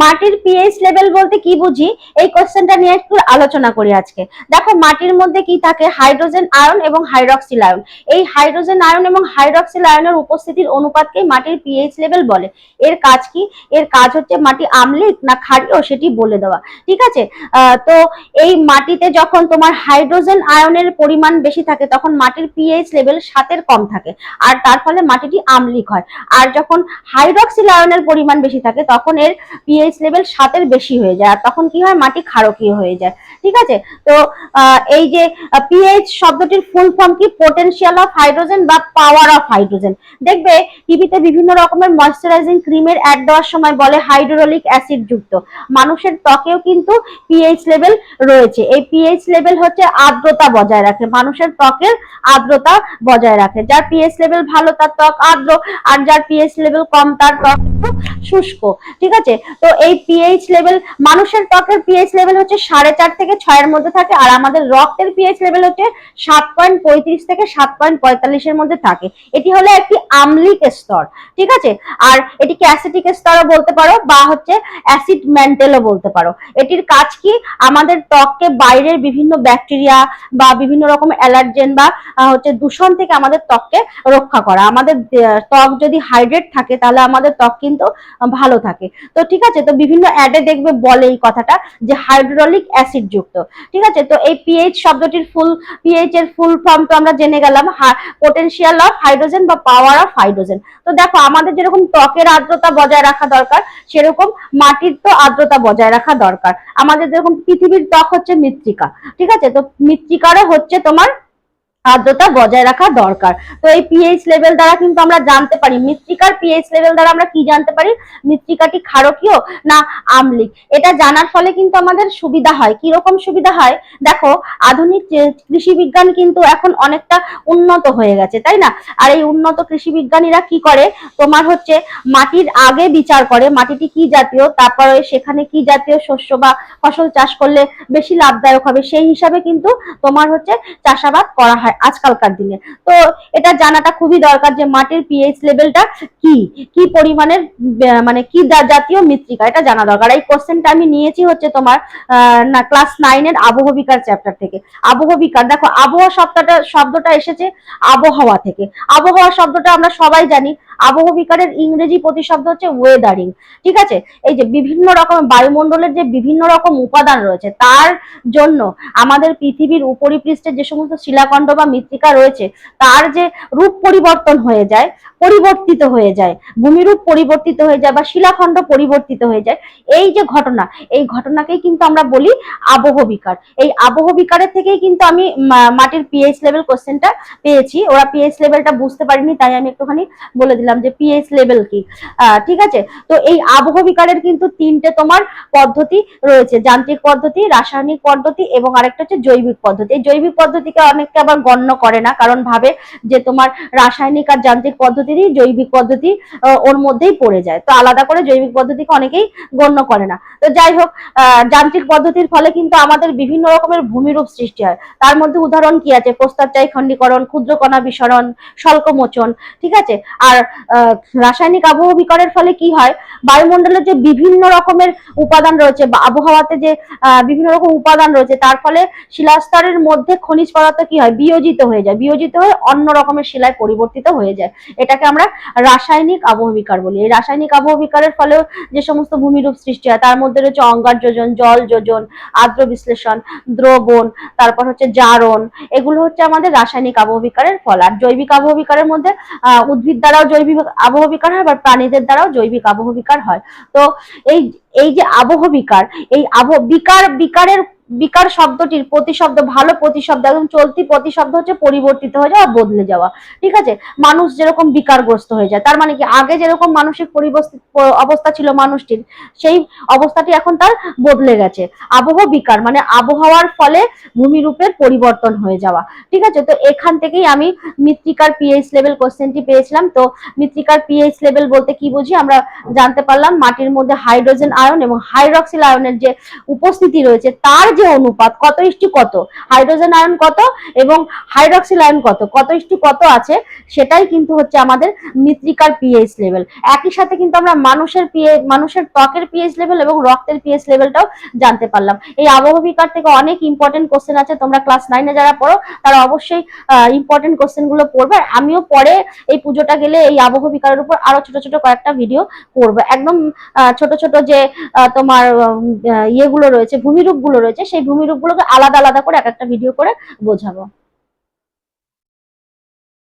মাটির pH level বলতে কি বুঝি? এই কোশ্চেনটা নিয়ে একটু আলোচনা করি আজকে। দেখো, মাটির মধ্যে কি থাকে? হাইড্রোজেন আয়ন এবং হাইড্রক্সিল আয়ন এই হাইড্রোজেন আয়ন এবং হাইড্রক্সিল আয়নের উপস্থিতির অনুপাতকে মাটির পিএইচ লেভেল বলে। এর কাজ কি? এর কাজ হচ্ছে মাটি আম্লিক না ক্ষারীয় সেটি বলে দেওয়া। ঠিক আছে? তো এই মাটিতে যখন তোমার হাইড্রোজেন আয়নের পরিমাণ বেশি থাকে, তখন মাটির পিএইচ লেভেল সাতের কম থাকে। আর তার ফলে মাটিটি আম্লিক হয়। আর যখন হাইড্রক্সিল আয়নের পরিমাণ বেশি থাকে, তখন এর পিএইচ লেভেল সাতের বেশি হয়ে যায় তখন কি হয়? মাটি ক্ষারকীয় হয়ে যায়, ঠিক আছে? তো এই যে পিএইচ শব্দটির ফুল ফর্ম কি? পোটেনশিয়াল অফ হাইড্রোজেন বা পাওয়ার অফ হাইড্রোজেন দেখবে টিভিতে বিভিন্ন রকমের ময়শ্চারাইজিং ক্রিমের অ্যাড দেওয়ার সময় বলে হাইড্রোলিক অ্যাসিড যুক্ত। মানুষের ত্বকেও কিন্তু পিএইচ লেভেল রয়েছে। এই পিএইচ লেভেল হচ্ছে আর্দ্রতা বজায় রাখে। মানুষের ত্বকের আর্দ্রতা বজায় রাখে। যার পিএইচ লেভেল ভালো, তার ত্বক আর্দ্র, আর যার পিএইচ লেভেল কম, তার ত্বক শুষ্ক, ঠিক আছে? তো এই পিএইচ লেভেল মানুষের ত্বকের পিএইচ লেভেল হচ্ছে সাড়ে চার থেকে ছয়ের মধ্যে থাকে, আর আমাদের রক্তের পিএইচ লেভেল হচ্ছে সাত পয়েন্ট পঁয়ত্রিশ থেকে সাত পয়েন্ট পঁয়তাল্লিশের মধ্যে থাকে। এটি হলো একটি আম্লিক স্তর, ঠিক আছে? আর এটিকে অ্যাসিটিক স্তরও বলতে পারো, বা হচ্ছে অ্যাসিড ম্যান্টেলও বলতে পারো। এটির কাজ কি? আমাদের ত্বককে বাইরের বিভিন্ন ব্যাকটেরিয়া বা বিভিন্ন রকম অ্যালার্জেন বা হচ্ছে দূষণ থেকে আমাদের ত্বককে রক্ষা করা। আমাদের ত্বক যদি হাইড্রেট থাকে, তাহলে আমাদের ত্বক কিন্তু ভালো থাকে। তো ঠিক আছে তো বিভিন্ন অ্যাডে দেখবে বলে এই কথাটা যে হাইড্রোলিক অ্যাসিড যুক্ত। ঠিক আছে? তো এই পিএইচ শব্দটির ফুল পিএইচ এর ফুল ফর্ম তো আমরা জেনে গেলাম পোটেনশিয়াল অফ হাইড্রোজেন বা পাওয়ার অফ হাইড্রোজেন তো দেখো, আমাদের যেরকম ত্বকের আর্দ্রতা বজায় রাখা দরকার, সেরকম মাটির তো আর্দ্রতা বজায় রাখা দরকার। আমাদের যেরকম পৃথিবীর ত্বক হচ্ছে মৃত্তিকা, ঠিক আছে? তো মৃত্তিকারও হচ্ছে তোমার আর্দ্রতা বজায় রাখা দরকার। তো এই পিএইচ লেভেল দ্বারা কিন্তু আমরা জানতে পারি, মৃত্তিকার পিএইচ লেভেল দ্বারা আমরা কি জানতে পারি? মৃত্তিকাটি ক্ষারকীয় না আম্লিক? এটা জানার ফলে কিন্তু আমাদের সুবিধা হয়। কি রকম সুবিধা হয়? দেখো, আধুনিক কৃষি বিজ্ঞান কিন্তু এখন অনেকটা উন্নত হয়ে গেছে, তাই না? আর এই উন্নত কৃষি বিজ্ঞানীরা কি করে? তোমার হচ্ছে মাটির আগে বিচার করে, মাটিটি কি জাতীয়, তারপরে সেখানে কি জাতীয় শস্য বা ফসল চাষ করলে বেশি লাভদায়ক হবে, সেই হিসাবে কিন্তু তোমার হচ্ছে চাষাবাদ করা হয়। আজকালকার দিনে। তো এটা জানাটা খুবই দরকার যে মাটির পিএইচ লেভেলটা কি? কি পরিমাণের মানে কি জাতীয় মৃত্তিকা? এটা জানা দরকার। এই কোশ্চেনটা আমি নিয়েছি হচ্ছে তোমার না ক্লাস নাইনের আবহবিকার চ্যাপ্টার থেকে। আবহবিকার, দেখো, আবহাওয়া শব্দটা শব্দটা এসেছে আবহাওয়া থেকে। আবহাওয়া শব্দটা আমরা সবাই জানি। আবহবিকারের ইংরেজি প্রতিশব্দ হচ্ছে ওয়েদারিং ঠিক আছে? এই যে বিভিন্ন রকম বায়ুমণ্ডলের যে বিভিন্ন রকম উপাদান রয়েছে, তার জন্য আমাদের পৃথিবীর উপরিপৃষ্ঠে যে সমস্ত শিলাখণ্ড বা মৃত্তিকা রয়েছে, তার যে রূপ পরিবর্তন হয়ে যায়, পরিবর্তিত হয়ে যায়, ভূমিরূপ পরিবর্তিত হয়ে যায় বা শিলাখণ্ড পরিবর্তিত হয়ে যায়, এই যে ঘটনা, এই ঘটনাকেই কিন্তু আমরা বলি আবহ বিকার। এই আবহ বিকারের থেকেই কিন্তু আমি মাটির পিএইচ লেভেল কোশ্চেনটা পেয়েছি। ওরা পিএইচ লেভেলটা বুঝতে পারিনি, তাই আমি একটুখানি বলে দিলাম যে পিএইচ লেভেল কি? ঠিক আছে? তো এই আবহবিকারের কিন্তু তিনটে তোমার পদ্ধতি রয়েছে। যান্ত্রিক পদ্ধতি, রাসায়নিক পদ্ধতি এবং আরেকটা হচ্ছে জৈবিক পদ্ধতি। এই জৈবিক পদ্ধতিকে অনেকে আবার গণ্য করে না, কারণ ভাবে যে তোমার রাসায়নিক আর যান্ত্রিক পদ্ধতিরই জৈবিক পদ্ধতি ওর মধ্যেই পড়ে যায়। তো আলাদা করে জৈবিক পদ্ধতিকে অনেকেই গণ্য করে না। তো যাই হোক যান্ত্রিক পদ্ধতির ফলে কিন্তু আমাদের বিভিন্ন রকমের ভূমিরূপ সৃষ্টি হয়। তার মধ্যে উদাহরণ কি আছে? প্রস্তাবচায়ী খণ্ডীকরণ, ক্ষুদ্রকণা বিসরণ, স্বল্পমোচন, ঠিক আছে? আর রাসায়নিক আবহাওয়া বিকারের ফলে কি হয়? বায়ুমণ্ডলের যে বিভিন্ন রকমের উপাদান রয়েছে আবহাওয়াতে যে বিভিন্ন রকম উপাদান রয়েছে তার ফলে শিলাস্তরের মধ্যে খনিজ পদার্থ কি হয়? বিয়োজিত হয়ে যায়। বিয়োজিত হয়ে অন্য রকমের শিলায় পরিবর্তিত হয়ে যায়। এটাকে আমরা রাসায়নিক আবহাওয়া বিকার বলি। এই রাসায়নিক আবহাওয়া বিকারের ফলেও যে সমস্ত ভূমিরূপ সৃষ্টি হয় তার মধ্যে রয়েছে অঙ্গার যোজন জল যোজন আর্দ্র বিশ্লেষণ দ্রবণ তারপর হচ্ছে জারণ। এগুলো হচ্ছে আমাদের রাসায়নিক আবহাওয়া বিকারের ফল। আর জৈবিক আবহাওয়া বিকারের মধ্যে আহ, উদ্ভিদ দ্বারাও জৈবিক আবহ বিকার হয় বা প্রাণীদের দ্বারাও জৈবিক আবহ বিকার হয়। তো এই এই যে আবহ বিকার এই আবহ বিকার বিকারের বিকার শব্দটির প্রতিশব্দ, ভালো প্রতিশব্দ একদম চলতি প্রতিশব্দ হচ্ছে পরিবর্তিত হয়ে যাওয়া, বদলে যাওয়া। ঠিক আছে? মানুষ যেরকম বিকারগ্রস্ত হয়ে যায়, তার মানে কি? আগে যেরকম মানসিক অবস্থা ছিল মানুষটির, সেই অবস্থাটি এখন তার বদলে গেছে। আবহ বিকার মানে আবহাওয়ার ফলে ভূমিরূপের পরিবর্তন হয়ে যাওয়া। ঠিক আছে? তো এখান থেকেই আমি মৃত্তিকার পিএইচ লেভেল কোশ্চেনটি পেয়েছিলাম। তো মৃত্তিকার পিএইচ লেভেল বলতে কি বুঝি? আমরা জানতে পারলাম মাটির মধ্যে হাইড্রোজেন আয়ন এবং হাইড্রক্সিল আয়নের যে উপস্থিতি রয়েছে, তার যে যে অনুপাত, কত ইস্টু কত? হাইড্রোজেন আয়ন কত এবং হাইড্রক্সিল আয়ন কত কত ইস্টু কত আছে? সেটাই কিন্তু হচ্ছে আমাদের মৃত্তিকার পিএইচ লেভেল একই সাথে কিন্তু আমরা মানুষের পিএ মানুষের ত্বকের পিএইচ লেভেল এবং রক্তের পিএইচ লেভেলটাও জানতে পারলাম। এই আবহবিকার থেকে অনেক ইম্পর্টেন্ট কোশ্চেন আছে। তোমরা ক্লাস নাইনে যারা পড়ো, তারা অবশ্যই ইম্পর্টেন্ট কোশ্চেনগুলো পড়বে। আমিও পরে এই পুজোটা গেলে এই আবহবিকারের উপর আরও ছোট ছোট কয়েকটা ভিডিও করব। একদম ছোট ছোট যে তোমার ইয়েগুলো রয়েছে ভূমিরূপগুলো রয়েছে সেই ভূমিরূপ গুলোকে আলাদা আলাদা করে এক একটা ভিডিও করে বোঝাবো।